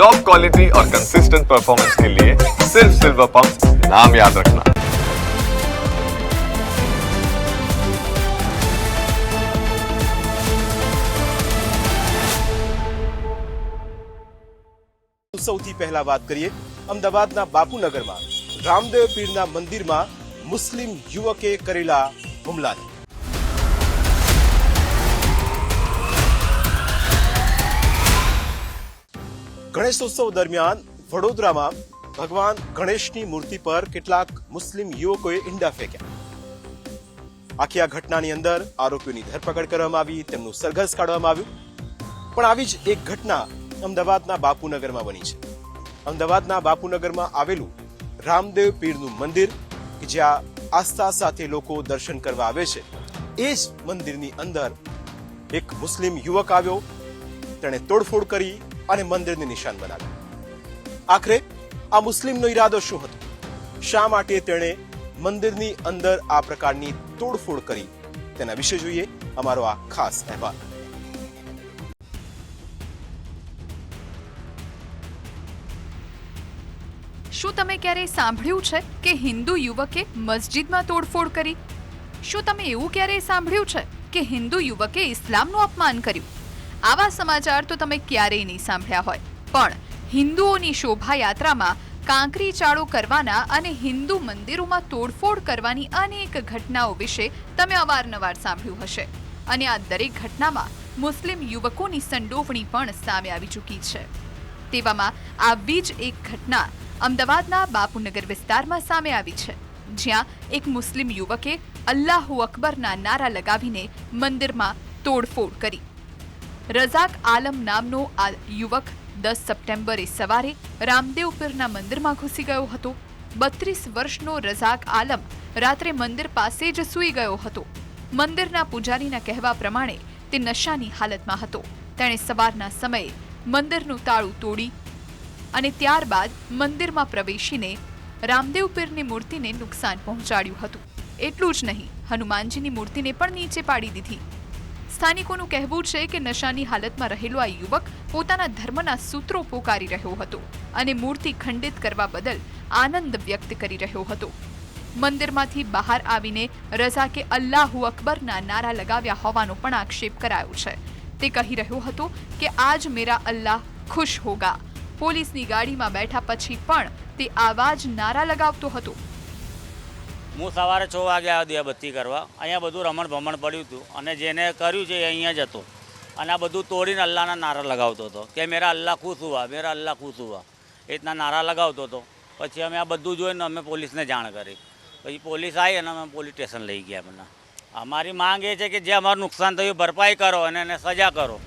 Top quality और consistent performance के लिए सिर्फ सिल्वर पंप नाम याद रखना સૌથી પહેલા વાત કરીએ અમદાવાદના બાપુનગરમાં રામદેવ પીરના મંદિરમાં મુસ્લિમ યુવકે કરેલા હુમલાની ગણેશોત્સવ દરમિયાન વડોદરામાં ભગવાન ગણેશની મૂર્તિ પર કેટલાક મુસ્લિમ યુવકોએ ઈંડા ફેંક્યા. આખી આ ઘટનાની અંદર આરોપીઓની ધરપકડ કરવામાં આવી, તેમનું સરઘસ કાઢવામાં આવ્યું. પણ આવી જ એક ઘટના અમદાવાદના બાપુનગરમાં બની છે. અમદાવાદના બાપુનગરમાં આવેલું રામદેવ પીરનું મંદિર, કે જ્યાં આસ્થા સાથે લોકો દર્શન કરવા આવે છે, એ જ મંદિરની અંદર એક મુસ્લિમ યુવક આવ્યો. તેણે તોડફોડ કરી અને મંદિરને નિશાન બનાવ્યું. આખરે આ મુસ્લિમનો ઈરાદો શું હતો? શા માટે તેણે મંદિરની અંદર આ પ્રકારની તોડફોડ કરી? તેના વિશે જોઈએ અમારો આ ખાસ અહેવાલ. શું તમે ક્યારેય સાંભળ્યું છે કે હિન્દુ યુવકે મસ્જિદમાં તોડફોડ કરી? શું તમે એવું ક્યારેય સાંભળ્યું છે કે હિન્દુ યુવકે ઇસ્લામનું અપમાન કર્યું? આવા સમાચાર તો તમે ક્યારેય નહીં સાંભળ્યા હોય. પણ હિન્દુઓની શોભાયાત્રામાં કાંકરી ચાળો કરવાના અને હિન્દુ મંદિરોમાં તોડફોડ કરવાની અનેક ઘટનાઓ વિશે તમે અવારનવાર સાંભળ્યું હશે. અને આ દરેક ઘટનામાં મુસ્લિમ યુવકોની સંડોવણી પણ સામે આવી ચૂકી છે. તેવામાં આવી જ એક ઘટના અમદાવાદના બાપુનગર વિસ્તારમાં સામે આવી છે, જ્યાં એક મુસ્લિમ યુવકે અલ્લાહુ અકબરના નારા લગાવીને મંદિરમાં તોડફોડ કરી. રઝાક આલમ નામનો આ યુવક દસ સપ્ટેમ્બરે સવારે રામદેવ પીરના મંદિરમાં ઘૂસી ગયો હતો. બત્રીસ વર્ષનો રઝાક આલમ રાત્રે મંદિર પાસે જ સૂઈ ગયો હતો. મંદિરના પૂજારીના કહેવા પ્રમાણે તે નશાની હાલતમાં હતો. તેણે સવારના સમયે મંદિરનું તાળું તોડી અને ત્યારબાદ મંદિરમાં પ્રવેશીને રામદેવ પીરની મૂર્તિને નુકસાન પહોંચાડ્યું હતું. એટલું જ નહીં, હનુમાનજીની મૂર્તિને પણ નીચે પાડી દીધી. સ્થાનિકોનું કહેવું છે કે નશાની હાલતમાં રહેલો આ યુવક પોતાના ધર્મના સૂત્રો પોકારી રહ્યો હતો અને મૂર્તિ ખંડિત કરવા બદલ આનંદ વ્યક્ત કરી રહ્યો હતો. મંદિરમાંથી બહાર આવીને રઝાકે અલ્લાહુ અકબરના નારા લગાવ્યા હોવાનો પણ આક્ષેપ કરાયો છે. તે કહી રહ્યો હતો કે આજ મેરા અલ્લાહ ખુશ હોગા. પોલીસની ગાડીમાં બેઠા પછી પણ તે આવા જ નારા લગાવતો હતો. હું સવારે છ વાગે આવ્યો દિયાબત્તી કરવા. અહીંયા બધું રમણ ભમણ પડ્યું હતું અને જેને કર્યું છે એ અહીંયા જ હતો. અને આ બધું તોડીને અલ્લાહના નારા લગાવતો હતો કે મેરા અલ્લાહ ખુશ હુવા મેરા અલ્લાહ ખુશ હુવા એ રીતના નારા લગાવતો હતો. પછી અમે આ બધું જોઈને અમે પોલીસને જાણ કરી. પછી પોલીસ આવી અને અમે પોલીસ સ્ટેશન લઈ ગયા અમને અમારી માંગ એ છે કે જે અમારું નુકસાન થયું ભરપાઈ કરો અને એને સજા કરો.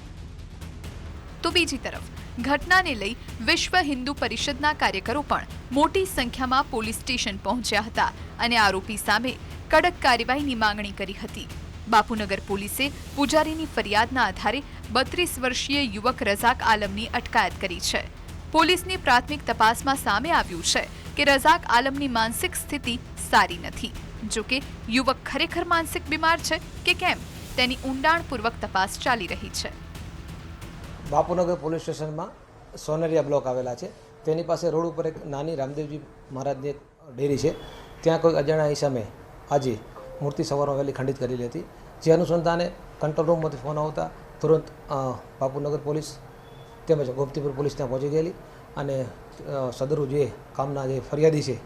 તો બીજી તરફ ઘટનાને લઈ વિશ્વ હિન્દુ પરિષદના કાર્યકરો પણ મોટી સંખ્યામાં પોલીસ સ્ટેશન પહોંચ્યા હતા અને આરોપી સામે કડક કાર્યવાહીની માંગણી કરી હતી. બાપુનગર પોલીસે પૂજારીની ફરિયાદના આધારે બત્રીસ વર્ષીય યુવક રઝાક આલમની અટકાયત કરી છે. પોલીસની પ્રાથમિક તપાસમાં સામે આવ્યું છે કે રઝાક આલમની માનસિક સ્થિતિ સારી નથી. જો કે યુવક ખરેખર માનસિક બીમાર છે કે કેમ તેની ઊંડાણપૂર્વક તપાસ ચાલી રહી છે. બાપુનગર પોલીસ સ્ટેશનમાં સોનેરિયા બ્લોક આવેલા છે. તેની પાસે રોડ ઉપર એક નાની રામદેવજી મહારાજની એક ડેરી છે. ત્યાં કોઈ અજાણ્યા ઈસમે આજે મૂર્તિ સવારમાં વહેલી ખંડિત કરેલી હતી. જે અનુસંધાને કંટ્રોલ રૂમમાંથી ફોન આવતા તુરંત બાપુનગર પોલીસ તેમજ ગોપતીપુર પોલીસ ત્યાં પહોંચી ગયેલી અને સદરુ જે કામના જે ફરિયાદી છે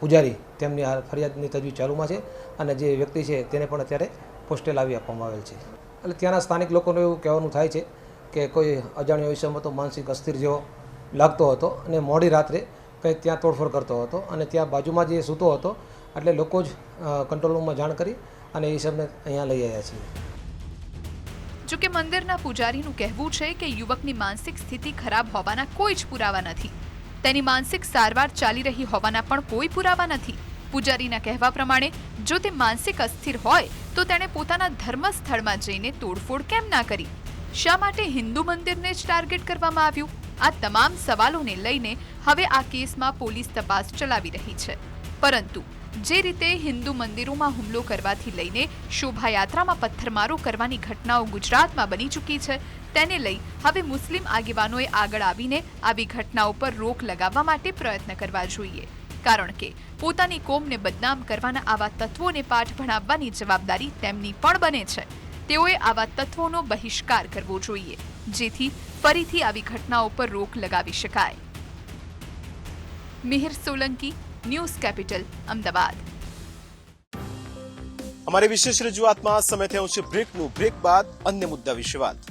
પૂજારી, તેમની આ ફરિયાદની તજવીજ ચાલુમાં છે અને જે વ્યક્તિ છે તેને પણ અત્યારે પોસ્ટે લાવી આપવામાં આવેલ છે. એટલે ત્યાંના સ્થાનિક લોકોનું એવું કહેવાનું થાય છે કે કોઈ અજાણ્યો વિષયમાં તો માનસિક અસ્થિર જેવો લાગતો હતો અને મોડી રાત્રે કંઈ ત્યાં તોડફોડ કરતો હતો અને ત્યાં બાજુમાં જે સૂતો હતો એટલે લોકો જ કંટ્રોલ રૂમમાં જાણ કરી અને એ હિસાબને અહીંયા લઈ આવ્યા છીએ. જો કે મંદિરના પૂજારીનું કહેવું છે કે યુવકની માનસિક સ્થિતિ ખરાબ હોવાના કોઈ જ પુરાવા નથી. તેની માનસિક સારવાર ચાલી રહી હોવાના પણ કોઈ પુરાવા નથી. પૂજારીના કહેવા પ્રમાણે, જો તે માનસિક અસ્થિર હોય, તો તેણે પોતાના ધર્મ સ્થળમાં જઈને તોડફોડ કેમ ના કરી? શા માટે હિન્દુ મંદિરને જ ટાર્ગેટ કરવામાં આવ્યું? આ તમામ સવાલોને લઈને હવે આ કેસમાં પોલીસ તપાસ ચલાવી રહી છે. પરંતુ જે રીતે હિન્દુ મંદિરોમાં હુમલો કરવાથી લઈને શોભાયાત્રામાં પથ્થરમારો કરવાની ઘટનાઓ ગુજરાતમાં બની ચૂકી છે, તેને લઈ હવે મુસ્લિમ આગેવાનોએ આગળ આવીને આવી ઘટનાઓ પર રોક લગાવવા માટે પ્રયત્ન કરવા જોઈએ. કારણ કે પોતાની કોમને બદનામ કરવાના આવા તત્વોને પાઠ ભણાવવાની જવાબદારી તેમની પણ બને છે. તેઓએ આવા તત્વોનો બહિષ્કાર કરવો જોઈએ, જેથી ફરીથી આવી ઘટનાઓ પર રોક લગાવી શકાય. Mihir Solanki, news capital, Ahmedabad. અમારી વિશેષ રજૂઆતમાં સમય થયો છે બ્રેકનું. બ્રેક બાદ અન્ય મુદ્દા વિશે વાત.